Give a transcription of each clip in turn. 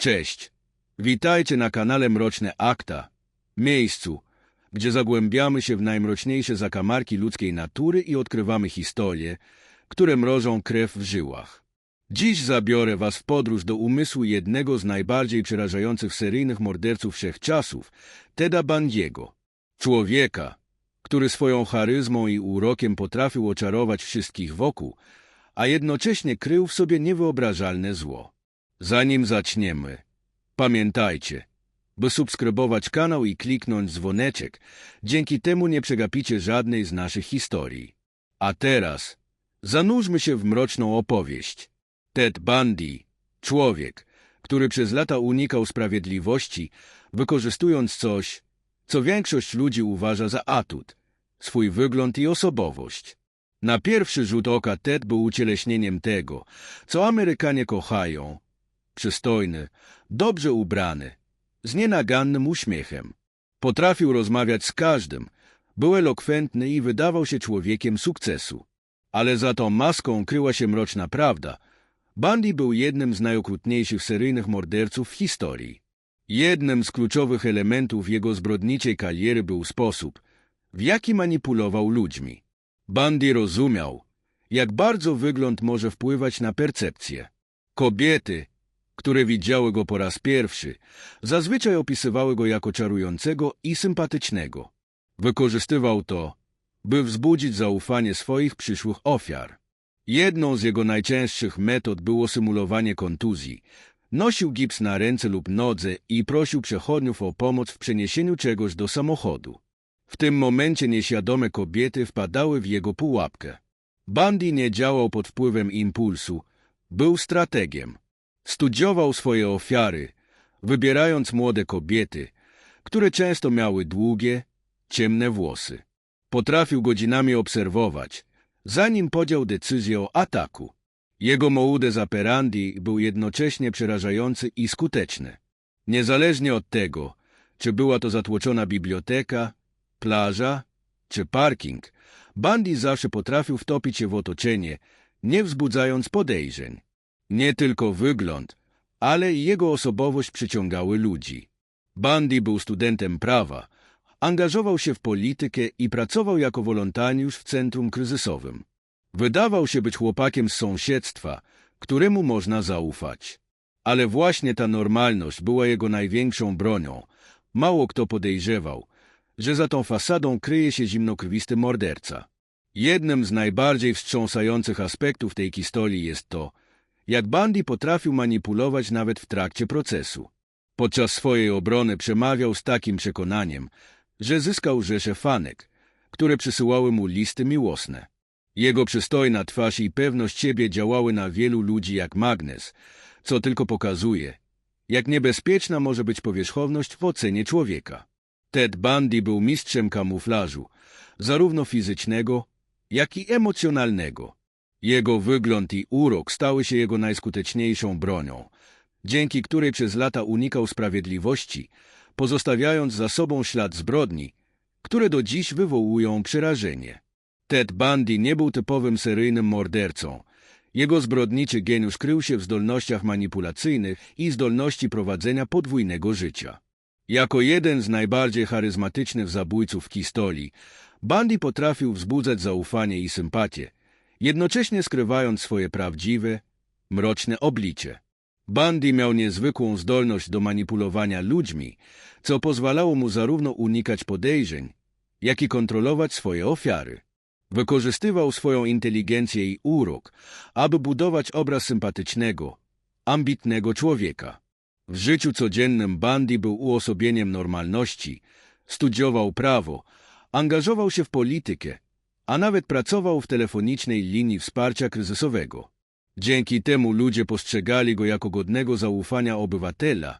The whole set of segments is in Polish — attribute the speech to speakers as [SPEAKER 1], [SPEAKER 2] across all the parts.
[SPEAKER 1] Cześć. Witajcie na kanale Mroczne Akta, miejscu, gdzie zagłębiamy się w najmroczniejsze zakamarki ludzkiej natury i odkrywamy historie, które mrożą krew w żyłach. Dziś zabiorę Was w podróż do umysłu jednego z najbardziej przerażających seryjnych morderców wszechczasów, Teda Bandiego. Człowieka, który swoją charyzmą i urokiem potrafił oczarować wszystkich wokół, a jednocześnie krył w sobie niewyobrażalne zło. Zanim zaczniemy, pamiętajcie, by subskrybować kanał i kliknąć dzwoneczek, dzięki temu nie przegapicie żadnej z naszych historii. A teraz zanurzmy się w mroczną opowieść. Ted Bundy, człowiek, który przez lata unikał sprawiedliwości, wykorzystując coś, co większość ludzi uważa za atut, swój wygląd i osobowość. Na pierwszy rzut oka Ted był ucieleśnieniem tego, co Amerykanie kochają. Przystojny, dobrze ubrany, z nienagannym uśmiechem. Potrafił rozmawiać z każdym, był elokwentny i wydawał się człowiekiem sukcesu. Ale za tą maską kryła się mroczna prawda. Bundy był jednym z najokrutniejszych seryjnych morderców w historii. Jednym z kluczowych elementów jego zbrodniczej kariery był sposób, w jaki manipulował ludźmi. Bundy rozumiał, jak bardzo wygląd może wpływać na percepcję. Kobiety, które widziały go po raz pierwszy, zazwyczaj opisywały go jako czarującego i sympatycznego. Wykorzystywał to, by wzbudzić zaufanie swoich przyszłych ofiar. Jedną z jego najczęstszych metod było symulowanie kontuzji. Nosił gips na ręce lub nodze i prosił przechodniów o pomoc w przeniesieniu czegoś do samochodu. W tym momencie nieświadome kobiety wpadały w jego pułapkę. Bundy nie działał pod wpływem impulsu, był strategiem. Studiował swoje ofiary, wybierając młode kobiety, które często miały długie, ciemne włosy. Potrafił godzinami obserwować, zanim podjął decyzję o ataku. Jego modus operandi był jednocześnie przerażający i skuteczny. Niezależnie od tego, czy była to zatłoczona biblioteka, plaża czy parking, Bundy zawsze potrafił wtopić się w otoczenie, nie wzbudzając podejrzeń. Nie tylko wygląd, ale i jego osobowość przyciągały ludzi. Bundy był studentem prawa, angażował się w politykę i pracował jako wolontariusz w centrum kryzysowym. Wydawał się być chłopakiem z sąsiedztwa, któremu można zaufać. Ale właśnie ta normalność była jego największą bronią. Mało kto podejrzewał, że za tą fasadą kryje się zimnokrwisty morderca. Jednym z najbardziej wstrząsających aspektów tej historii jest to, jak Bundy potrafił manipulować nawet w trakcie procesu. Podczas swojej obrony przemawiał z takim przekonaniem, że zyskał rzesze fanek, które przysyłały mu listy miłosne. Jego przystojna twarz i pewność siebie działały na wielu ludzi jak magnes, co tylko pokazuje, jak niebezpieczna może być powierzchowność w ocenie człowieka. Ted Bundy był mistrzem kamuflażu, zarówno fizycznego, jak i emocjonalnego. Jego wygląd i urok stały się jego najskuteczniejszą bronią, dzięki której przez lata unikał sprawiedliwości, pozostawiając za sobą ślad zbrodni, które do dziś wywołują przerażenie. Ted Bundy nie był typowym seryjnym mordercą. Jego zbrodniczy geniusz krył się w zdolnościach manipulacyjnych i zdolności prowadzenia podwójnego życia. Jako jeden z najbardziej charyzmatycznych zabójców w historii, Bundy potrafił wzbudzać zaufanie i sympatię, jednocześnie skrywając swoje prawdziwe, mroczne oblicze. Bundy miał niezwykłą zdolność do manipulowania ludźmi, co pozwalało mu zarówno unikać podejrzeń, jak i kontrolować swoje ofiary. Wykorzystywał swoją inteligencję i urok, aby budować obraz sympatycznego, ambitnego człowieka. W życiu codziennym Bundy był uosobieniem normalności, studiował prawo, angażował się w politykę, a nawet pracował w telefonicznej linii wsparcia kryzysowego. Dzięki temu ludzie postrzegali go jako godnego zaufania obywatela,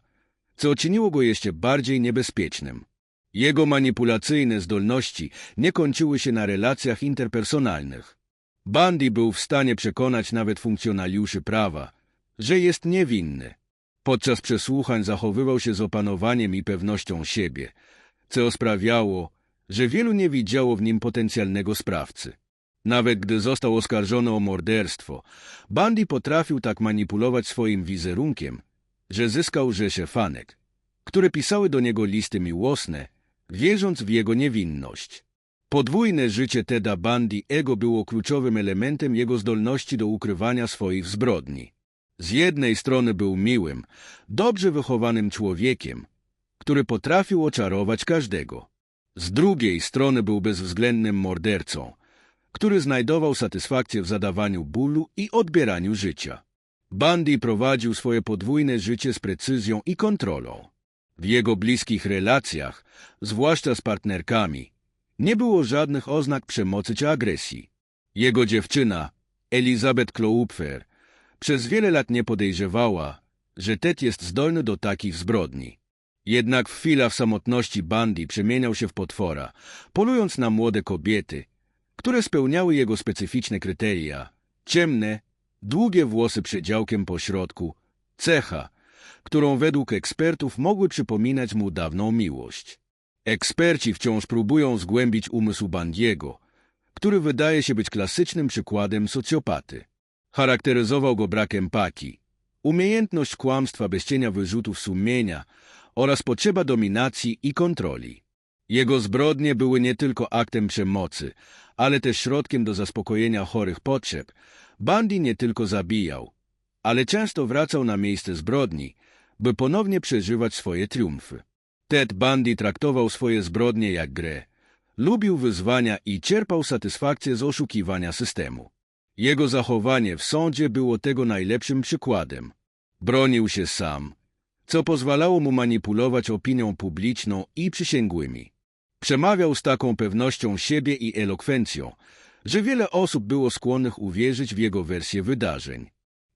[SPEAKER 1] co czyniło go jeszcze bardziej niebezpiecznym. Jego manipulacyjne zdolności nie kończyły się na relacjach interpersonalnych. Bundy był w stanie przekonać nawet funkcjonariuszy prawa, że jest niewinny. Podczas przesłuchań zachowywał się z opanowaniem i pewnością siebie, co sprawiało, że wielu nie widziało w nim potencjalnego sprawcy. Nawet gdy został oskarżony o morderstwo, Bundy potrafił tak manipulować swoim wizerunkiem, że zyskał rzesze fanek, które pisały do niego listy miłosne, wierząc w jego niewinność. Podwójne życie Teda Bundy Ego było kluczowym elementem jego zdolności do ukrywania swoich zbrodni. Z jednej strony był miłym, dobrze wychowanym człowiekiem, który potrafił oczarować każdego. Z drugiej strony był bezwzględnym mordercą, który znajdował satysfakcję w zadawaniu bólu i odbieraniu życia. Bundy prowadził swoje podwójne życie z precyzją i kontrolą. W jego bliskich relacjach, zwłaszcza z partnerkami, nie było żadnych oznak przemocy czy agresji. Jego dziewczyna, Elizabeth Kloupfer, przez wiele lat nie podejrzewała, że Ted jest zdolny do takich zbrodni. Jednak w chwilach samotności Bundy przemieniał się w potwora, polując na młode kobiety, które spełniały jego specyficzne kryteria. Ciemne, długie włosy przedziałkiem po środku, cecha, którą według ekspertów mogły przypominać mu dawną miłość. Eksperci wciąż próbują zgłębić umysł Bandiego, który wydaje się być klasycznym przykładem socjopaty. Charakteryzował go brakiem paki, umiejętność kłamstwa bez cienia wyrzutów sumienia oraz potrzeba dominacji i kontroli. Jego zbrodnie były nie tylko aktem przemocy, ale też środkiem do zaspokojenia chorych potrzeb. Bundy nie tylko zabijał, ale często wracał na miejsce zbrodni, by ponownie przeżywać swoje triumfy. Ted Bundy traktował swoje zbrodnie jak grę. Lubił wyzwania i czerpał satysfakcję z oszukiwania systemu. Jego zachowanie w sądzie było tego najlepszym przykładem. Bronił się sam, co pozwalało mu manipulować opinią publiczną i przysięgłymi. Przemawiał z taką pewnością siebie i elokwencją, że wiele osób było skłonnych uwierzyć w jego wersję wydarzeń.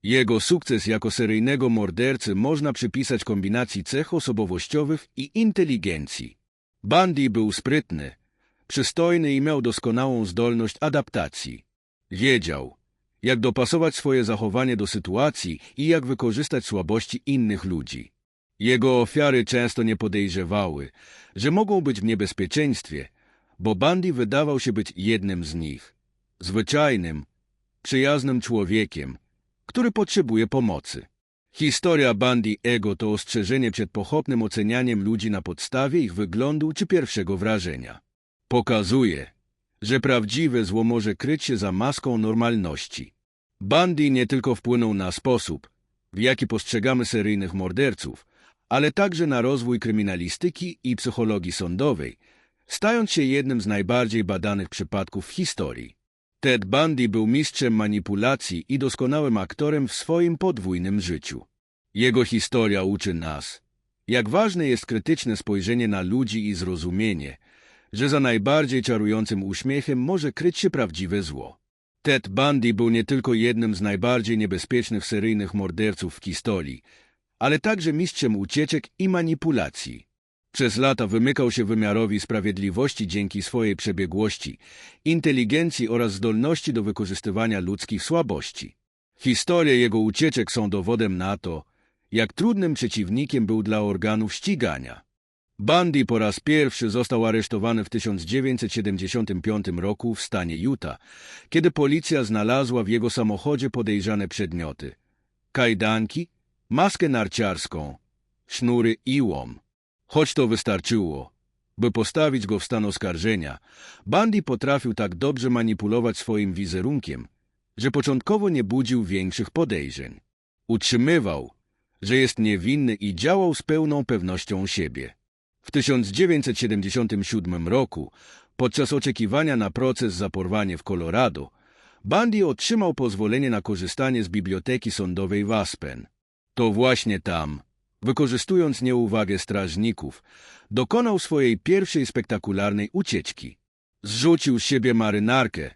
[SPEAKER 1] Jego sukces jako seryjnego mordercy można przypisać kombinacji cech osobowościowych i inteligencji. Bundy był sprytny, przystojny i miał doskonałą zdolność adaptacji. Wiedział, jak dopasować swoje zachowanie do sytuacji i jak wykorzystać słabości innych ludzi. Jego ofiary często nie podejrzewały, że mogą być w niebezpieczeństwie, bo Bundy wydawał się być jednym z nich. Zwyczajnym, przyjaznym człowiekiem, który potrzebuje pomocy. Historia Bundy Ego to ostrzeżenie przed pochopnym ocenianiem ludzi na podstawie ich wyglądu czy pierwszego wrażenia. Pokazuje, że prawdziwe zło może kryć się za maską normalności. Bundy nie tylko wpłynął na sposób, w jaki postrzegamy seryjnych morderców, ale także na rozwój kryminalistyki i psychologii sądowej, stając się jednym z najbardziej badanych przypadków w historii. Ted Bundy był mistrzem manipulacji i doskonałym aktorem w swoim podwójnym życiu. Jego historia uczy nas, jak ważne jest krytyczne spojrzenie na ludzi i zrozumienie, że za najbardziej czarującym uśmiechem może kryć się prawdziwe zło. Ted Bundy był nie tylko jednym z najbardziej niebezpiecznych seryjnych morderców w historii, ale także mistrzem ucieczek i manipulacji. Przez lata wymykał się wymiarowi sprawiedliwości dzięki swojej przebiegłości, inteligencji oraz zdolności do wykorzystywania ludzkich słabości. Historie jego ucieczek są dowodem na to, jak trudnym przeciwnikiem był dla organów ścigania. Bundy po raz pierwszy został aresztowany w 1975 roku w stanie Utah, kiedy policja znalazła w jego samochodzie podejrzane przedmioty. Kajdanki, maskę narciarską, sznury i łom. Choć to wystarczyło, by postawić go w stan oskarżenia, Bundy potrafił tak dobrze manipulować swoim wizerunkiem, że początkowo nie budził większych podejrzeń. Utrzymywał, że jest niewinny i działał z pełną pewnością siebie. W 1977 roku, podczas oczekiwania na proces za porwanie w Colorado, Bundy otrzymał pozwolenie na korzystanie z biblioteki sądowej w Aspen. To właśnie tam, wykorzystując nieuwagę strażników, dokonał swojej pierwszej spektakularnej ucieczki. Zrzucił z siebie marynarkę,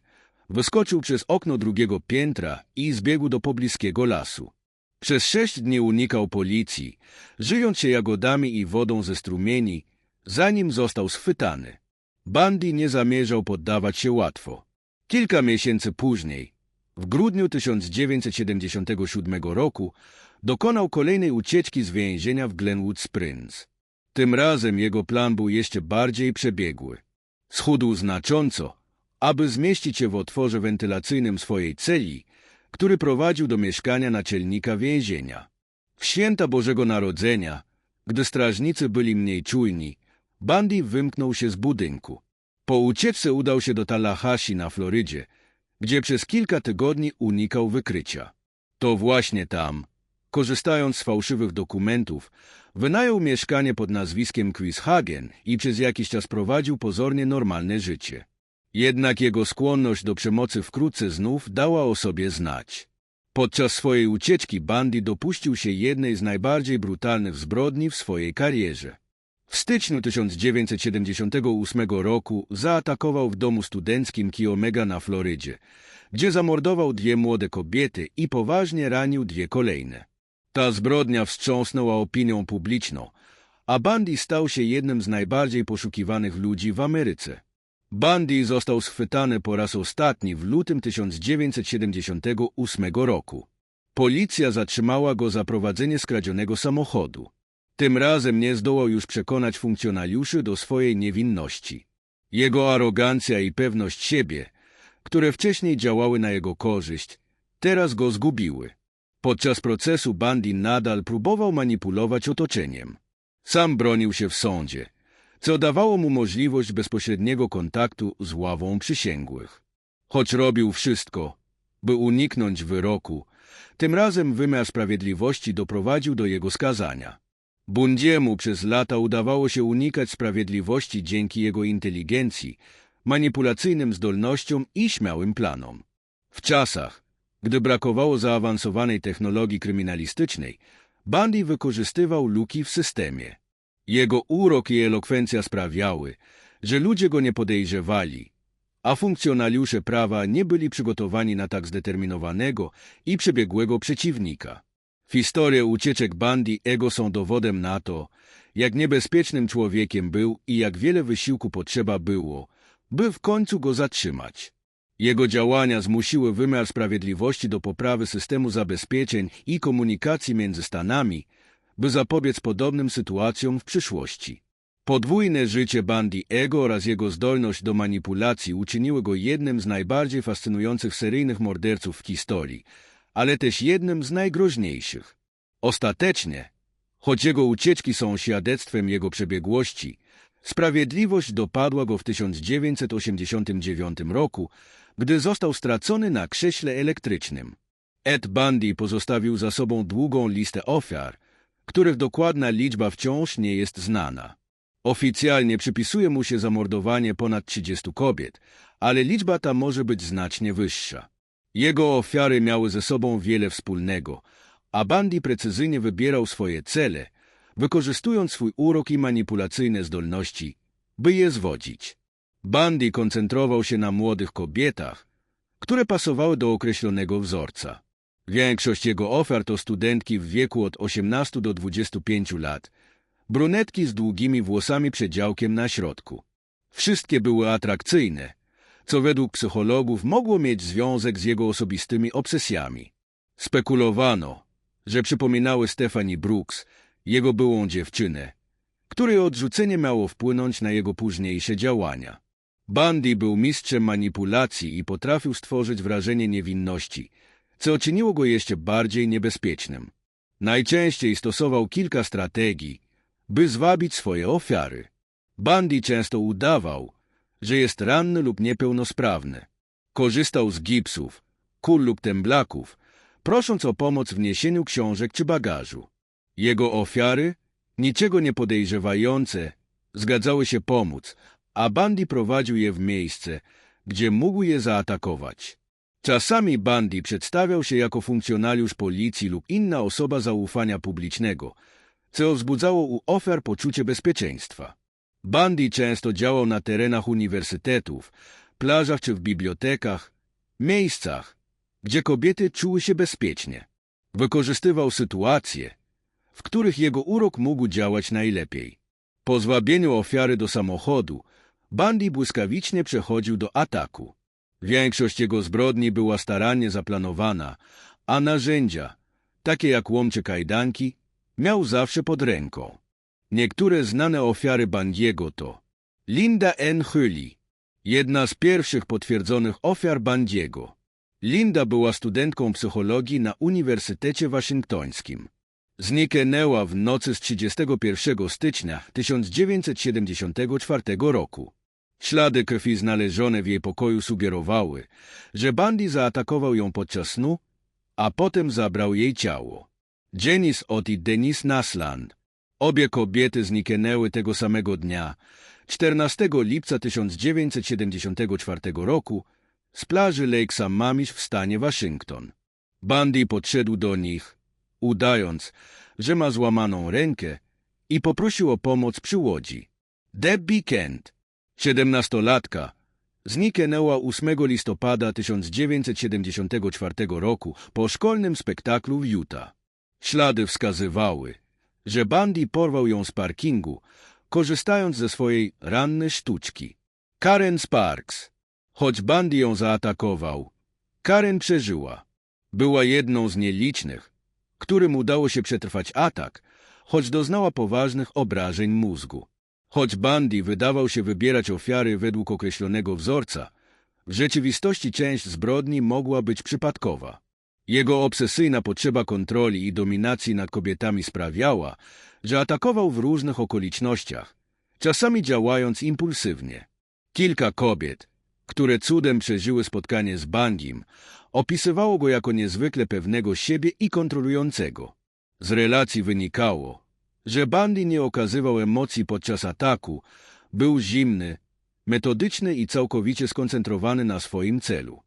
[SPEAKER 1] wyskoczył przez okno drugiego piętra i zbiegł do pobliskiego lasu. Przez sześć dni unikał policji, żyjąc się jagodami i wodą ze strumieni, zanim został schwytany. Bundy nie zamierzał poddawać się łatwo. Kilka miesięcy później, w grudniu 1977 roku, dokonał kolejnej ucieczki z więzienia w Glenwood Springs. Tym razem jego plan był jeszcze bardziej przebiegły. Schudł znacząco, aby zmieścić się w otworze wentylacyjnym swojej celi, który prowadził do mieszkania naczelnika więzienia. W święta Bożego Narodzenia, gdy strażnicy byli mniej czujni, Bundy wymknął się z budynku. Po ucieczce udał się do Tallahassee na Florydzie, gdzie przez kilka tygodni unikał wykrycia. To właśnie tam, korzystając z fałszywych dokumentów, wynajął mieszkanie pod nazwiskiem Quishagen i przez jakiś czas prowadził pozornie normalne życie. Jednak jego skłonność do przemocy wkrótce znów dała o sobie znać. Podczas swojej ucieczki Bundy dopuścił się jednej z najbardziej brutalnych zbrodni w swojej karierze. W styczniu 1978 roku zaatakował w domu studenckim Kiomega na Florydzie, gdzie zamordował dwie młode kobiety i poważnie ranił dwie kolejne. Ta zbrodnia wstrząsnęła opinią publiczną, a Bundy stał się jednym z najbardziej poszukiwanych ludzi w Ameryce. Bundy został schwytany po raz ostatni w lutym 1978 roku. Policja zatrzymała go za prowadzenie skradzionego samochodu. Tym razem nie zdołał już przekonać funkcjonariuszy do swojej niewinności. Jego arogancja i pewność siebie, które wcześniej działały na jego korzyść, teraz go zgubiły. Podczas procesu Bundy nadal próbował manipulować otoczeniem. Sam bronił się w sądzie – co dawało mu możliwość bezpośredniego kontaktu z ławą przysięgłych. Choć robił wszystko, by uniknąć wyroku, tym razem wymiar sprawiedliwości doprowadził do jego skazania. Bundiemu przez lata udawało się unikać sprawiedliwości dzięki jego inteligencji, manipulacyjnym zdolnościom i śmiałym planom. W czasach, gdy brakowało zaawansowanej technologii kryminalistycznej, Bundy wykorzystywał luki w systemie. Jego urok i elokwencja sprawiały, że ludzie go nie podejrzewali, a funkcjonariusze prawa nie byli przygotowani na tak zdeterminowanego i przebiegłego przeciwnika. Historie ucieczek Bundy Ego są dowodem na to, jak niebezpiecznym człowiekiem był i jak wiele wysiłku potrzeba było, by w końcu go zatrzymać. Jego działania zmusiły wymiar sprawiedliwości do poprawy systemu zabezpieczeń i komunikacji między Stanami, by zapobiec podobnym sytuacjom w przyszłości. Podwójne życie Bandy Ego oraz jego zdolność do manipulacji uczyniły go jednym z najbardziej fascynujących seryjnych morderców w historii, ale też jednym z najgroźniejszych. Ostatecznie, choć jego ucieczki są świadectwem jego przebiegłości, sprawiedliwość dopadła go w 1989 roku, gdy został stracony na krześle elektrycznym. Ed Bundy pozostawił za sobą długą listę ofiar – których dokładna liczba wciąż nie jest znana. Oficjalnie przypisuje mu się zamordowanie ponad 30 kobiet, ale liczba ta może być znacznie wyższa. Jego ofiary miały ze sobą wiele wspólnego, a Bundy precyzyjnie wybierał swoje cele, wykorzystując swój urok i manipulacyjne zdolności, by je zwodzić. Bundy koncentrował się na młodych kobietach, które pasowały do określonego wzorca. Większość jego ofiar to studentki w wieku od 18 do 25 lat, brunetki z długimi włosami przedziałkiem na środku. Wszystkie były atrakcyjne, co według psychologów mogło mieć związek z jego osobistymi obsesjami. Spekulowano, że przypominały Stephanie Brooks, jego byłą dziewczynę, której odrzucenie miało wpłynąć na jego późniejsze działania. Bundy był mistrzem manipulacji i potrafił stworzyć wrażenie niewinności – co czyniło go jeszcze bardziej niebezpiecznym. Najczęściej stosował kilka strategii, by zwabić swoje ofiary. Bundy często udawał, że jest ranny lub niepełnosprawny. Korzystał z gipsów, kul lub temblaków, prosząc o pomoc w niesieniu książek czy bagażu. Jego ofiary, niczego nie podejrzewające, zgadzały się pomóc, a Bundy prowadził je w miejsce, gdzie mógł je zaatakować. Czasami Bundy przedstawiał się jako funkcjonariusz policji lub inna osoba zaufania publicznego, co wzbudzało u ofiar poczucie bezpieczeństwa. Bundy często działał na terenach uniwersytetów, plażach czy w bibliotekach, miejscach, gdzie kobiety czuły się bezpiecznie. Wykorzystywał sytuacje, w których jego urok mógł działać najlepiej. Po zwabieniu ofiary do samochodu, Bundy błyskawicznie przechodził do ataku. Większość jego zbrodni była starannie zaplanowana, a narzędzia, takie jak łomcze kajdanki, miał zawsze pod ręką. Niektóre znane ofiary Bandiego to Linda N. Hurley, jedna z pierwszych potwierdzonych ofiar Bandiego. Linda była studentką psychologii na Uniwersytecie Waszyngtońskim. Zniknęła w nocy z 31 stycznia 1974 roku. Ślady krwi znalezione w jej pokoju sugerowały, że Bundy zaatakował ją podczas snu, a potem zabrał jej ciało. Janice Ott i Denise Nasland. Obie kobiety zniknęły tego samego dnia, 14 lipca 1974 roku, z plaży Lake Sammamish w stanie Waszyngton. Bundy podszedł do nich, udając, że ma złamaną rękę i poprosił o pomoc przy łodzi. Debbie Kent, siedemnastolatka, zniknęła 8 listopada 1974 roku po szkolnym spektaklu w Utah. Ślady wskazywały, że Bundy porwał ją z parkingu, korzystając ze swojej rannej sztuczki. Karen Sparks. Choć Bundy ją zaatakował, Karen przeżyła. Była jedną z nielicznych, którym udało się przetrwać atak, choć doznała poważnych obrażeń mózgu. Choć Bundy wydawał się wybierać ofiary według określonego wzorca, w rzeczywistości część zbrodni mogła być przypadkowa. Jego obsesyjna potrzeba kontroli i dominacji nad kobietami sprawiała, że atakował w różnych okolicznościach, czasami działając impulsywnie. Kilka kobiet, które cudem przeżyły spotkanie z Bandim, opisywało go jako niezwykle pewnego siebie i kontrolującego. Z relacji wynikało, że Bandy nie okazywał emocji podczas ataku, był zimny, metodyczny i całkowicie skoncentrowany na swoim celu.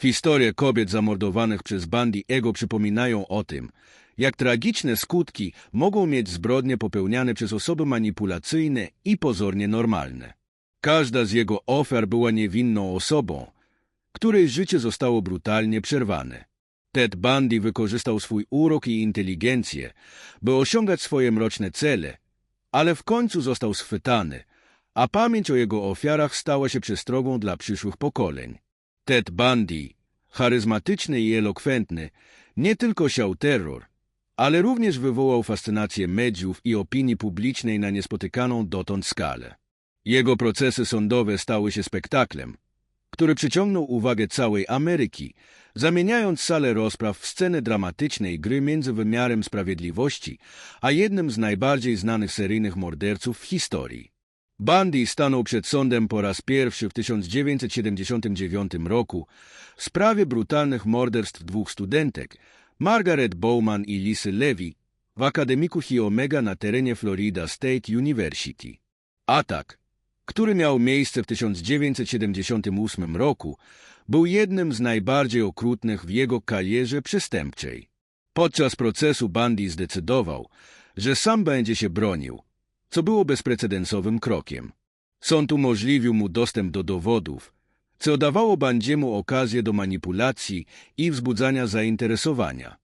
[SPEAKER 1] Historie kobiet zamordowanych przez Bandy Ego przypominają o tym, jak tragiczne skutki mogą mieć zbrodnie popełniane przez osoby manipulacyjne i pozornie normalne. Każda z jego ofiar była niewinną osobą, której życie zostało brutalnie przerwane. Ted Bundy wykorzystał swój urok i inteligencję, by osiągać swoje mroczne cele, ale w końcu został schwytany, a pamięć o jego ofiarach stała się przestrogą dla przyszłych pokoleń. Ted Bundy, charyzmatyczny i elokwentny, nie tylko siał terror, ale również wywołał fascynację mediów i opinii publicznej na niespotykaną dotąd skalę. Jego procesy sądowe stały się spektaklem, który przyciągnął uwagę całej Ameryki, zamieniając salę rozpraw w scenę dramatycznej gry między wymiarem sprawiedliwości a jednym z najbardziej znanych seryjnych morderców w historii. Bundy stanął przed sądem po raz pierwszy w 1979 roku w sprawie brutalnych morderstw dwóch studentek, Margaret Bowman i Lisy Levy, w akademiku Chi Omega na terenie Florida State University. Atak, który miał miejsce w 1978 roku, był jednym z najbardziej okrutnych w jego karierze przestępczej. Podczas procesu Bundy zdecydował, że sam będzie się bronił, co było bezprecedensowym krokiem. Sąd umożliwił mu dostęp do dowodów, co dawało Bandziemu okazję do manipulacji i wzbudzania zainteresowania.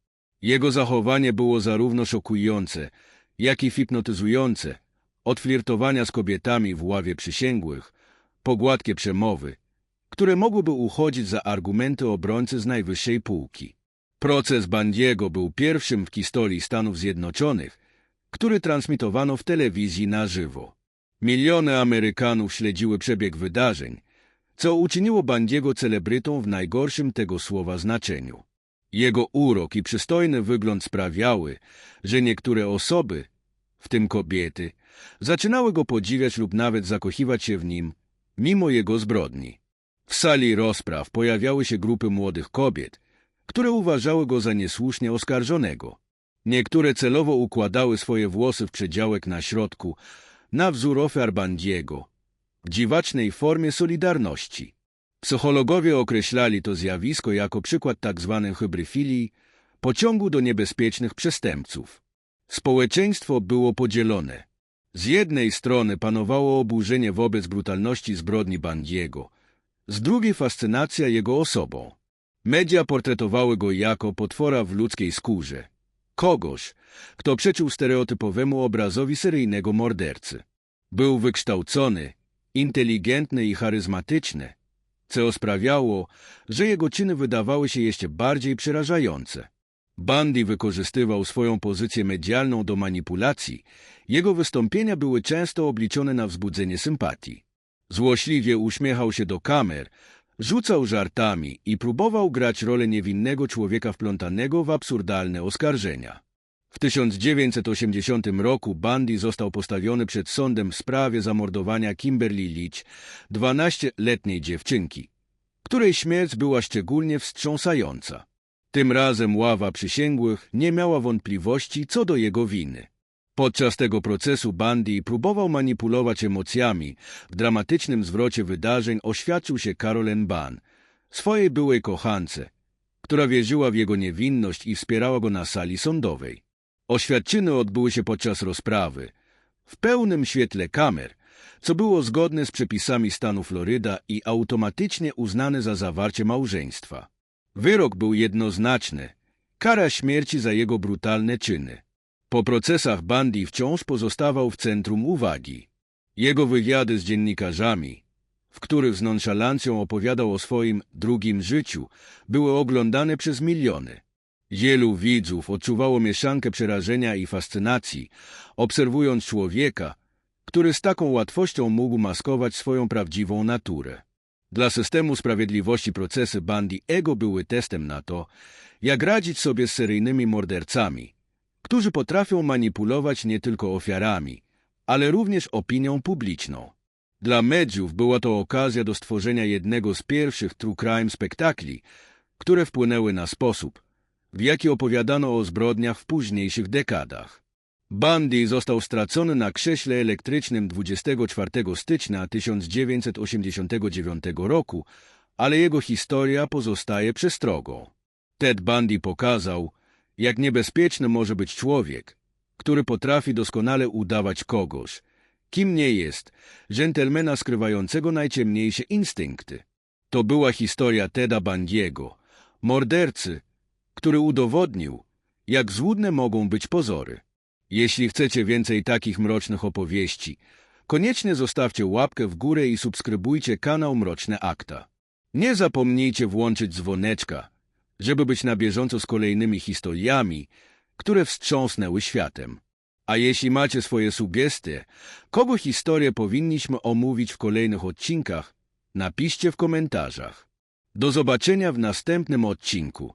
[SPEAKER 1] Jego zachowanie było zarówno szokujące, jak i hipnotyzujące, od flirtowania z kobietami w ławie przysięgłych, po gładkie przemowy, które mogłyby uchodzić za argumenty obrońcy z najwyższej półki. Proces Bandiego był pierwszym w historii Stanów Zjednoczonych, który transmitowano w telewizji na żywo. Miliony Amerykanów śledziły przebieg wydarzeń, co uczyniło Bandiego celebrytą w najgorszym tego słowa znaczeniu. Jego urok i przystojny wygląd sprawiały, że niektóre osoby, w tym kobiety, zaczynały go podziwiać lub nawet zakochiwać się w nim, mimo jego zbrodni. W sali rozpraw pojawiały się grupy młodych kobiet, które uważały go za niesłusznie oskarżonego. Niektóre celowo układały swoje włosy w przedziałek na środku, na wzór ofiar Bandiego, w dziwacznej formie solidarności. Psychologowie określali to zjawisko jako przykład tzw. Tak hybryfilii, pociągu do niebezpiecznych przestępców. Społeczeństwo było podzielone. Z jednej strony panowało oburzenie wobec brutalności zbrodni Bandiego, z drugiej fascynacja jego osobą. Media portretowały go jako potwora w ludzkiej skórze. Kogoś, kto przeczył stereotypowemu obrazowi seryjnego mordercy. Był wykształcony, inteligentny i charyzmatyczny, co sprawiało, że jego czyny wydawały się jeszcze bardziej przerażające. Bundy wykorzystywał swoją pozycję medialną do manipulacji. Jego wystąpienia były często obliczone na wzbudzenie sympatii. Złośliwie uśmiechał się do kamer, rzucał żartami i próbował grać rolę niewinnego człowieka wplątanego w absurdalne oskarżenia. W 1980 roku Bundy został postawiony przed sądem w sprawie zamordowania Kimberly Leach, 12-letniej dziewczynki, której śmierć była szczególnie wstrząsająca. Tym razem ława przysięgłych nie miała wątpliwości co do jego winy. Podczas tego procesu Bundy próbował manipulować emocjami. W dramatycznym zwrocie wydarzeń oświadczył się Carolyn Ban, swojej byłej kochance, która wierzyła w jego niewinność i wspierała go na sali sądowej. Oświadczyny odbyły się podczas rozprawy, w pełnym świetle kamer, co było zgodne z przepisami stanu Floryda i automatycznie uznane za zawarcie małżeństwa. Wyrok był jednoznaczny. Kara śmierci za jego brutalne czyny. Po procesach Bundy wciąż pozostawał w centrum uwagi. Jego wywiady z dziennikarzami, w których z nonszalancją opowiadał o swoim drugim życiu, były oglądane przez miliony. Wielu widzów odczuwało mieszankę przerażenia i fascynacji, obserwując człowieka, który z taką łatwością mógł maskować swoją prawdziwą naturę. Dla systemu sprawiedliwości procesy Bundy ego były testem na to, jak radzić sobie z seryjnymi mordercami, którzy potrafią manipulować nie tylko ofiarami, ale również opinią publiczną. Dla mediów była to okazja do stworzenia jednego z pierwszych true crime spektakli, które wpłynęły na sposób, w jaki opowiadano o zbrodniach w późniejszych dekadach. Bundy został stracony na krześle elektrycznym 24 stycznia 1989 roku, ale jego historia pozostaje przestrogą. Ted Bundy pokazał, jak niebezpieczny może być człowiek, który potrafi doskonale udawać kogoś, kim nie jest, dżentelmena skrywającego najciemniejsze instynkty. To była historia Teda Bandiego, mordercy, który udowodnił, jak złudne mogą być pozory. Jeśli chcecie więcej takich mrocznych opowieści, koniecznie zostawcie łapkę w górę i subskrybujcie kanał Mroczne Akta. Nie zapomnijcie włączyć dzwoneczka, żeby być na bieżąco z kolejnymi historiami, które wstrząsnęły światem. A jeśli macie swoje sugestie, kogo historię powinniśmy omówić w kolejnych odcinkach, napiszcie w komentarzach. Do zobaczenia w następnym odcinku.